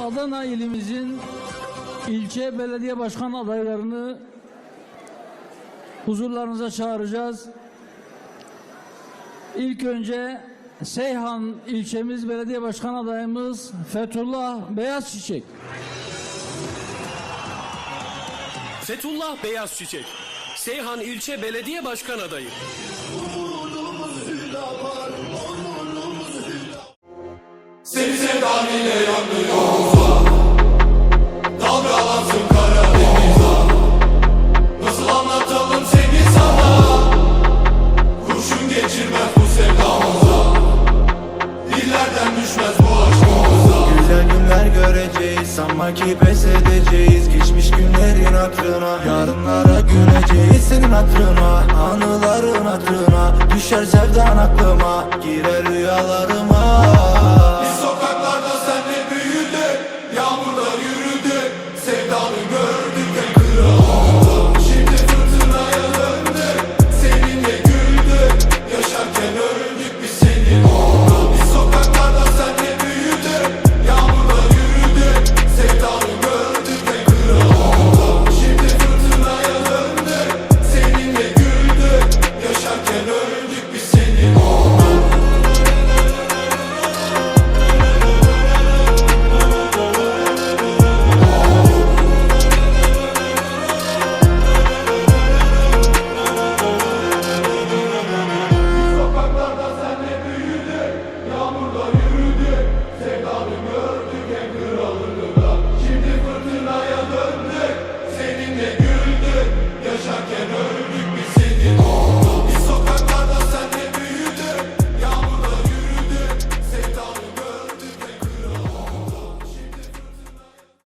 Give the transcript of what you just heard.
Adana ilimizin ilçe belediye başkan adaylarını huzurlarınıza çağıracağız. İlk önce Seyhan ilçemiz belediye başkan adayımız Fethullah Beyaz Çiçek. Fethullah Beyaz Çiçek, Seyhan İlçe Belediye Başkan Adayı. Seni sevdan ile yanıyor. Dalgalansın Karadeniz ah. Nasıl anlatalım seni sana? Kurşun geçirmez bu sevdamıza. Dillerden düşmez bu aşkımıza. Güzel günler göreceğiz Sanma ki pes edeceğiz. Geçmiş günlerin hatırına Yarınlara güleceğiz senin hatırına Anıların hatırına Düşer sevdan aklıma Gir Hallelujah.